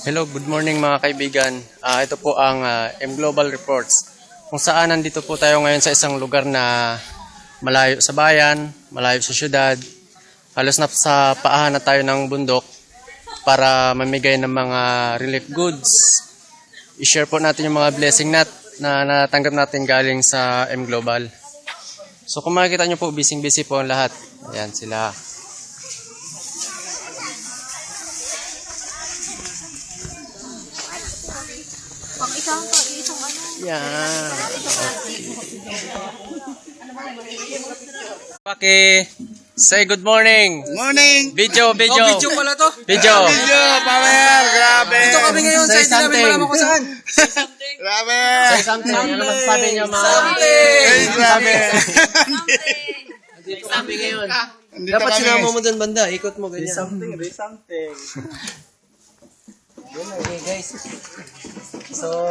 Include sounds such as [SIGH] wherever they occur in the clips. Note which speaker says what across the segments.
Speaker 1: Hello, good morning mga kaibigan. Ah, ito po ang ah, M Global Reports. Kung saan nandito po tayo ngayon sa isang lugar na malayo sa bayan, malayo sa syudad. Halos na sa paahan na tayo ng bundok para mamigay ng mga relief goods. I-share po natin yung mga blessing nat na natanggap natin galing sa M Global. So kung makikita nyo po, busy-busy po ang lahat. Ayan sila.
Speaker 2: Pang isang, pang isang ano.
Speaker 1: Yan. Okay. Say good morning.
Speaker 3: Morning!
Speaker 1: Video, video.
Speaker 4: Oh, video pala to.
Speaker 1: Video.
Speaker 3: Video, power! Grabe!
Speaker 4: Dito kami ngayon sa
Speaker 1: Say
Speaker 4: hindi namin
Speaker 1: something.
Speaker 4: malaman kung saan.
Speaker 3: Grabe!
Speaker 1: Say something. Ano masasabi niyo mga...
Speaker 3: Ay, grabe!
Speaker 1: Sabi ngayon.
Speaker 4: Dapat sinama mo dun banda, ikot mo ganyan.
Speaker 3: Something, re something. [LAUGHS]
Speaker 4: Yun, okay guys. So,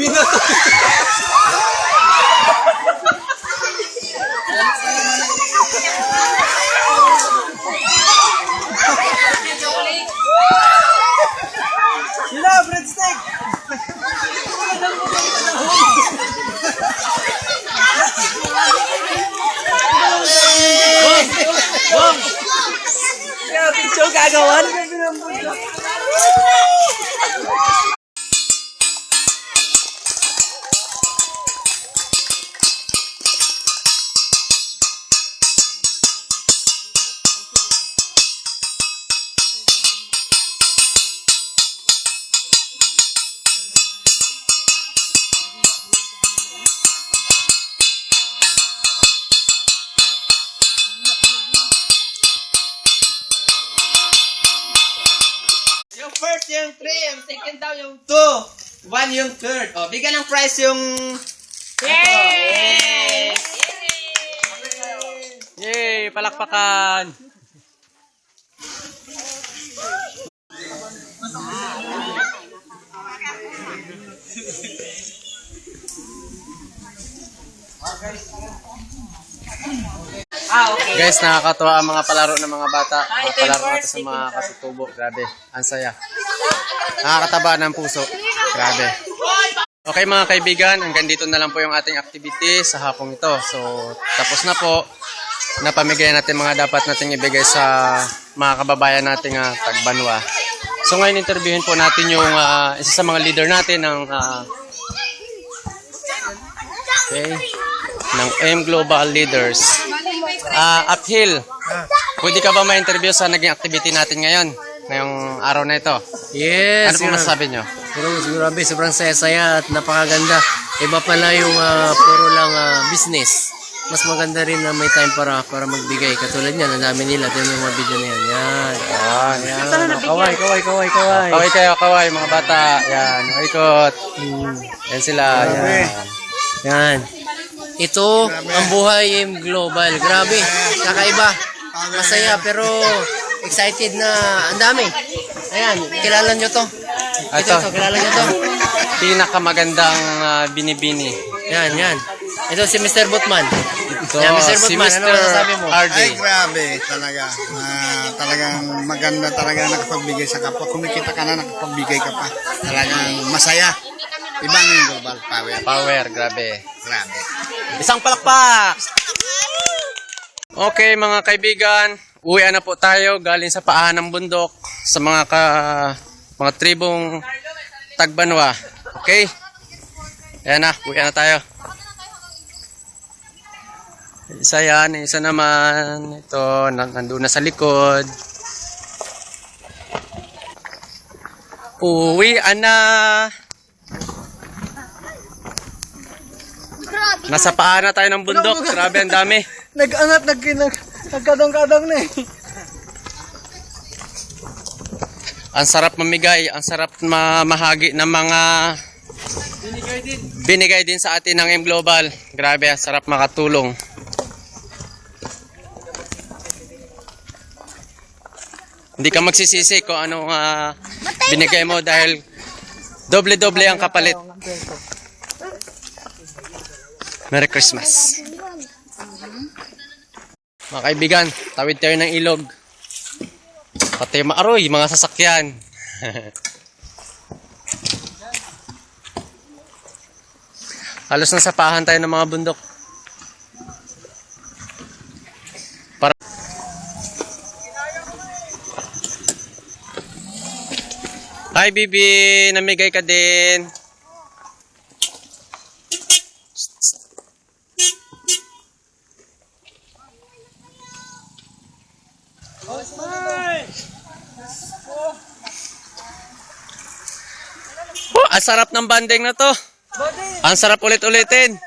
Speaker 4: mag-intro? Sila, breadstick! Kaya picture gagawan? First yung 3, yung second daw yung 2, 1 yung third. O, bigyan ng prize yung... Yay!
Speaker 1: Yay! Palakpakan!
Speaker 4: Ah, okay.
Speaker 1: Guys, nakakatuwa ang mga palaro ng mga bata. Mga palaro natin sa mga katutubo. Grabe. Ang saya. Nakakataba ng puso. Grabe. Okay mga kaibigan, hanggang dito na lang po yung ating activity sa hapong ito. So, tapos na po. Napamigay natin mga dapat nating ibigay sa mga kababayan nating uh, tagbanwa. So ngayon interviewin po natin yung ah, isa sa mga leader natin ng ah, okay, ng M Global Leaders. Ah, uphill. Pwede ka ba ma-interview sa naging activity natin ngayon? Ngayong araw na ito.
Speaker 4: Yes,
Speaker 1: Ano pong masasabi nyo?
Speaker 4: Pero grabe, sobrang saya-saya at napakaganda. Iba pala yung ah, puro lang ah, business. Mas maganda rin na may time para para magbigay. Katulad niyan, ang dami nila. Tingnan yung mga video na yan. Yan.
Speaker 1: Yan.
Speaker 4: Yan. Kaway, kaway, kaway, kaway.
Speaker 1: Kaway kayo, kaway, mga bata. Yan, ikot.
Speaker 4: Hmm.
Speaker 1: Yan sila. Yan.
Speaker 4: Yan. Ito, ang buhay im global. Grabe, kakaiba. Masaya pero excited na ang dami. Ayan, kilala nyo to. Ito,
Speaker 1: Ito.
Speaker 4: ito, kilala nyo to.
Speaker 1: Pinakamagandang ah, binibini.
Speaker 4: Yan, yan. Ito si Mr. Butman.
Speaker 1: Ito,
Speaker 4: Yan, Mr.
Speaker 1: si
Speaker 4: Butman,
Speaker 1: Mr.
Speaker 4: ano masasabi mo?
Speaker 1: RJ.
Speaker 3: Ay, grabe talaga. Ah, talagang maganda talaga nakapagbigay sa kapwa. Kumikita ka na, nakapagbigay ka pa. Talagang masaya. Ibang global power.
Speaker 1: Power, grabe.
Speaker 3: Grabe.
Speaker 1: Isang palakpak! Okay mga kaibigan, uwi na po tayo galing sa paahan ng bundok sa mga ka, mga tribong Tagbanwa. Okay? Ayan na, uwi na tayo. Isa yan, isa naman. Ito, na- nandun na sa likod. Uwi na. Nasa paa na tayo ng bundok. Grabe, ang dami. [LAUGHS]
Speaker 4: Nag-angat, nag, nag, nagkadang-kadang na eh.
Speaker 1: Ang sarap mamigay, ang sarap mamahagi ng mga binigay din sa atin ng M Global. Grabe, ang sarap makatulong. Hindi ka magsisisi kung anong ah, binigay mo dahil doble-doble ang kapalit. Merry Christmas. Mga kaibigan, tawid tayo ng ilog. Pati maaroy, mga sasakyan. [LAUGHS] Halos nasapahan tayo ng mga bundok. Para Hi, Bibi! Namigay ka din. Oh, ang sarap ng banding na to. Ang sarap ulit-ulitin.